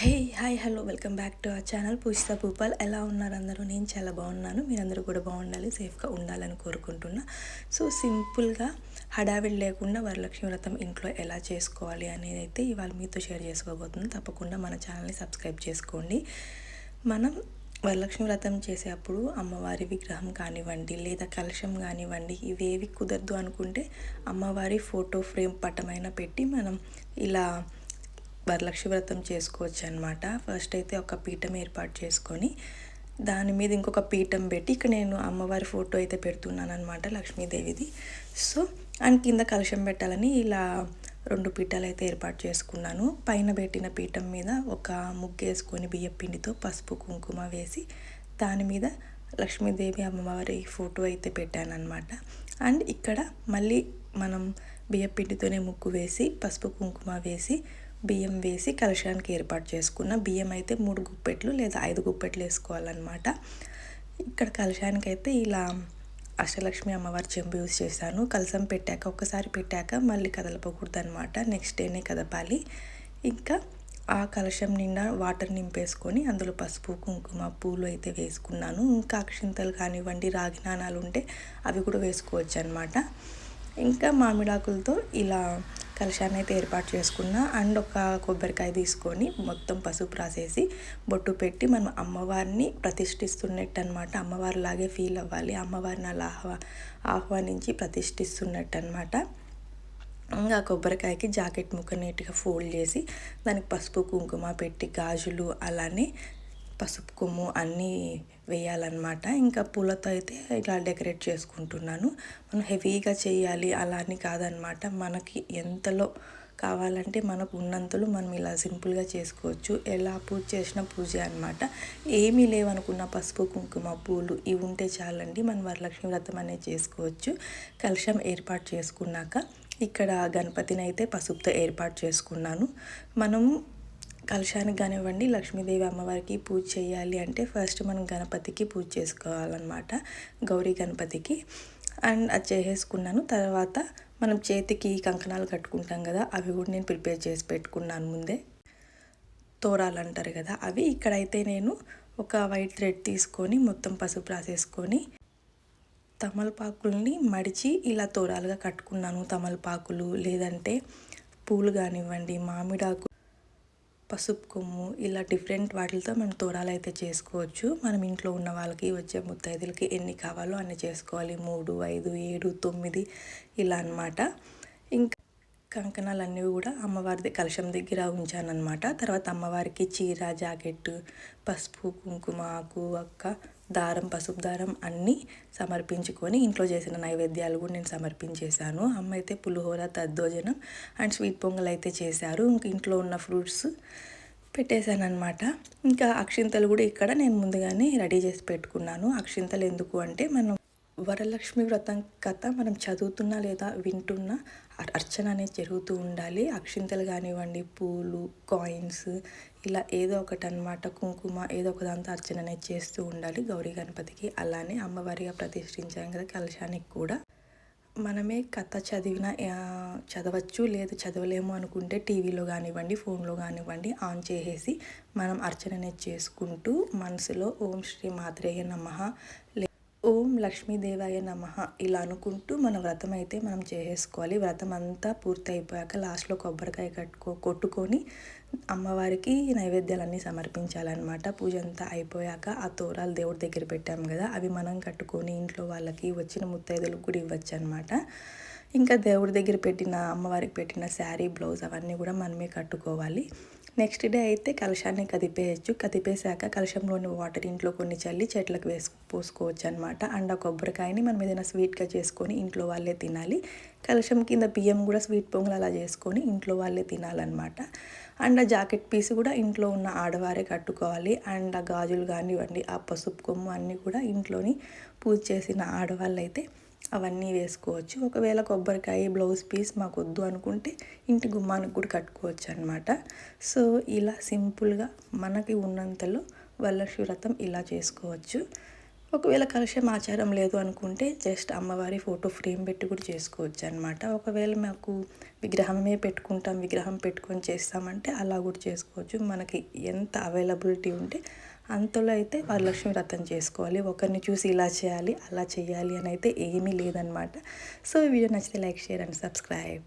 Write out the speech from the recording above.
Hey hi hello welcome back to our channel. Pujitha Bhupal ఎలా ఉన్నారు అందరూ? నేను చాలా బాగున్నాను. మీరందరూ కూడా బాగుండాలి సేఫ్గా ఉండాలని కోరుకుంటున్నా. సో సింపుల్గా హడావిడి లేకుండా వరలక్ష్మి వ్రతం ఇంట్లో ఎలా చేసుకోవాలి అనేది అయితే ఇవాళ మీతో షేర్ చేసుకోబోతుంది తప్పకుండా మన ఛానల్ని సబ్స్క్రైబ్ చేసుకోండి. మనం వరలక్ష్మి వ్రతం చేసేటప్పుడు అమ్మవారి విగ్రహం కానివ్వండి లేదా కలశం కానివ్వండి ఇవేవి కుదరదు అనుకుంటే అమ్మవారి ఫోటో ఫ్రేమ్ పటమైన పెట్టి మనం ఇలా వరలక్ష్మి వ్రతం చేసుకోవచ్చు అనమాట ఫస్ట్ అయితే ఒక పీఠం ఏర్పాటు చేసుకొని దాని మీద ఇంకొక పీఠం పెట్టి ఇక్కడ నేను అమ్మవారి ఫోటో అయితే పెడుతున్నాను అనమాట లక్ష్మీదేవిది. సో అండ్ కింద కలుషం పెట్టాలని ఇలా రెండు పీఠాలు అయితే ఏర్పాటు చేసుకున్నాను. పైన పెట్టిన పీఠం మీద ఒక ముగ్గు వేసుకొని బియ్య పిండితో పసుపు కుంకుమ వేసి దాని మీద లక్ష్మీదేవి అమ్మవారి ఫోటో అయితే పెట్టాను అనమాట అండ్ ఇక్కడ మళ్ళీ మనం బియ్య పిండితోనే ముగ్గు వేసి పసుపు కుంకుమ వేసి బియ్యం వేసి కలశానికి ఏర్పాటు చేసుకున్న బియ్యం అయితే మూడు గుప్పెట్లు లేదా ఐదు గుప్పెట్లు వేసుకోవాలన్నమాట. ఇక్కడ కలశానికి అయితే ఇలా అష్టలక్ష్మి అమ్మవారి చెంబు యూజ్ చేశాను. కలసం పెట్టాక ఒక్కసారి పెట్టాక మళ్ళీ కదలపకూడదు అనమాట నెక్స్ట్ డేనే కదపాలి. ఇంకా ఆ కలశం నిండా వాటర్ నింపేసుకొని అందులో పసుపు కుంకుమ పూలు అయితే వేసుకున్నాను. ఇంకా అక్షింతలు కానివ్వండి రాగి నాణాలు ఉంటే అవి కూడా వేసుకోవచ్చు అనమాట ఇంకా మామిడాకులతో ఇలా కలశాన్ని అయితే ఏర్పాటు చేసుకున్న అండ్ ఒక కొబ్బరికాయ తీసుకొని మొత్తం పసుపు రాసేసి బొట్టు పెట్టి మనం అమ్మవారిని ప్రతిష్ఠిస్తున్నట్టు అనమాట అమ్మవారిలాగే ఫీల్ అవ్వాలి. అమ్మవారిని అలా ఆహ్వా ఆహ్వానించి ప్రతిష్ఠిస్తున్నట్టు అనమాట ఇంకా కొబ్బరికాయకి జాకెట్ ముక్క నీట్గా ఫోల్డ్ చేసి దానికి పసుపు కుంకుమ పెట్టి గాజులు అలానే పసుపు కొమ్ము అన్నీ వేయాలన్నమాట. ఇంకా పూలతో అయితే ఇలా డెకరేట్ చేసుకుంటున్నాను. మనం హెవీగా చేయాలి అలా అని కాదనమాట మనకి ఎంతలో కావాలంటే మనకు ఉన్నంతలో మనం ఇలా సింపుల్గా చేసుకోవచ్చు. ఎలా పూజ చేసిన పూజ అనమాట ఏమీ లేవనుకున్న పసుపు కుంకుమ పూలు ఇవి ఉంటే చాలండి. మనం వరలక్ష్మి వ్రతం అనేది చేసుకోవచ్చు. కలుషం ఏర్పాటు చేసుకున్నాక ఇక్కడ గణపతిని అయితే పసుపుతో ఏర్పాటు చేసుకున్నాను. మనం కలశానికి కానివ్వండి లక్ష్మీదేవి అమ్మవారికి పూజ చేయాలి అంటే ఫస్ట్ మనం గణపతికి పూజ చేసుకోవాలన్నమాట గౌరీ గణపతికి. అండ్ అది చేసేసుకున్నాను. తర్వాత మనం చేతికి కంకణాలు కట్టుకుంటాం కదా అవి కూడా నేను ప్రిపేర్ చేసి పెట్టుకున్నాను ముందే. తోరాలు అంటారు కదా అవి. ఇక్కడైతే నేను ఒక వైట్ థ్రెడ్ తీసుకొని మొత్తం పసుపు రాసేసుకొని తమలపాకుల్ని మడిచి ఇలా తోరాలుగా కట్టుకున్నాను. తమలపాకులు లేదంటే పూలు కానివ్వండి మామిడాకు పసుపు కొమ్ము ఇలా డిఫరెంట్ వాటితో మనం తోరాలు అయితే చేసుకోవచ్చు. మనం ఇంట్లో ఉన్న వాళ్ళకి వచ్చే ముత్తైదులకి ఎన్ని కావాలో అన్ని చేసుకోవాలి. మూడు ఐదు ఏడు తొమ్మిది ఇలా అనమాట ఇంకా కంకణాలు అన్నీ కూడా అమ్మవారి కలశం దగ్గర ఉంచానమాట తర్వాత అమ్మవారికి చీర జాకెట్ పసుపు కుంకుమ ఆకు అక్క దారం పసుపు దారం అన్నీ సమర్పించుకొని ఇంట్లో చేసిన నైవేద్యాలు కూడా నేను సమర్పించేశాను. అమ్మ అయితే పులిహోర తద్దోజనం అండ్ స్వీట్ పొంగల్ అయితే చేశారు. ఇంక ఇంట్లో ఉన్న ఫ్రూట్స్ పెట్టేశాను అనమాట ఇంకా అక్షింతలు కూడా ఇక్కడ నేను ముందుగానే రెడీ చేసి పెట్టుకున్నాను. అక్షింతలు ఎందుకు అంటే మనం వరలక్ష్మి వ్రతం కథ మనం చదువుతున్నా లేదా వింటున్నా అర్చన అనేది జరుగుతూ ఉండాలి. అక్షింతలు కానివ్వండి పూలు కాయిన్స్ ఇలా ఏదో ఒకటి అనమాట కుంకుమ ఏదో ఒక దాంతో అర్చన అనేది చేస్తూ ఉండాలి. గౌరీ గణపతికి అలానే అమ్మవారిగా ప్రతిష్ఠించాం కదా కలశానికి కూడా. మనమే కథ చదివిన చదవచ్చు లేదు చదవలేము అనుకుంటే టీవీలో కానివ్వండి ఫోన్లో కానివ్వండి ఆన్ చేసేసి మనం అర్చన అనేది చేసుకుంటూ మనసులో ఓం శ్రీ మాత్రేయ నమ ఓం లక్ష్మీదేవాయ నమ. ఇలా అనుకుంటూ మన వ్రతం అయితే మనం చేసేసుకోవాలి. వ్రతం అంతా పూర్తి అయిపోయాక లాస్ట్లో కొబ్బరికాయ కట్టుకో కొట్టుకొని అమ్మవారికి నైవేద్యాలన్నీ సమర్పించాలన్నమాట. పూజ అంతా అయిపోయాక ఆ తోరాలు దేవుడి దగ్గర పెట్టాము కదా అవి మనం కట్టుకొని ఇంట్లో వాళ్ళకి వచ్చిన ముత్తైదులకు కూడా ఇవ్వచ్చు అనమాట ఇంకా దేవుడి దగ్గర పెట్టిన అమ్మవారికి పెట్టిన శారీ బ్లౌజ్ అవన్నీ కూడా మనమే కట్టుకోవాలి. నెక్స్ట్ డే అయితే కలశాన్ని కదిపేయచ్చు. కదిపేశాక కలశంలోని వాటర్ ఇంట్లో కొన్ని చల్లి చెట్లకు వేసు పోసుకోవచ్చు అనమాట అండ్ ఆ కొబ్బరికాయని మనం ఏదైనా స్వీట్గా చేసుకొని ఇంట్లో వాళ్ళే తినాలి. కలశం కింద బియ్యం కూడా స్వీట్ పొంగల్ అలా చేసుకొని ఇంట్లో వాళ్ళే తినాలన్నమాట. అండ్ ఆ జాకెట్ పీస్ కూడా ఇంట్లో ఉన్న ఆడవారే కట్టుకోవాలి. అండ్ ఆ గాజులు కానివ్వండి ఆ పసుపు కొమ్ము అన్నీ కూడా ఇంట్లోని పూజ చేసిన ఆడవాళ్ళు అయితే అవన్నీ వేసుకోవచ్చు. ఒకవేళ కొబ్బరికాయ బ్లౌజ్ పీస్ మాకు వద్దు అనుకుంటే ఇంటి గుమ్మానికి కూడా కట్టుకోవచ్చు అనమాట సో ఇలా సింపుల్గా మనకి ఉన్నంతలో వరలక్ష్మి వ్రతం ఇలా చేసుకోవచ్చు. ఒకవేళ కలుషం ఆచారం లేదు అనుకుంటే జస్ట్ అమ్మవారి ఫోటో ఫ్రేమ్ పెట్టి కూడా చేసుకోవచ్చు అనమాట ఒకవేళ మాకు విగ్రహమే పెట్టుకుంటాం విగ్రహం పెట్టుకొని చేస్తామంటే అలా కూడా చేసుకోవచ్చు. మనకి ఎంత అవైలబిలిటీ ఉంటే అంతలో అయితే వరలక్ష్మి వ్రతం చేసుకోవాలి. ఒకరిని చూసి ఇలా చేయాలి అలా చేయాలి అని అయితే ఏమీ లేదనమాట సో వీడియో నచ్చితే లైక్ షేర్ అండ్ సబ్స్క్రైబ్.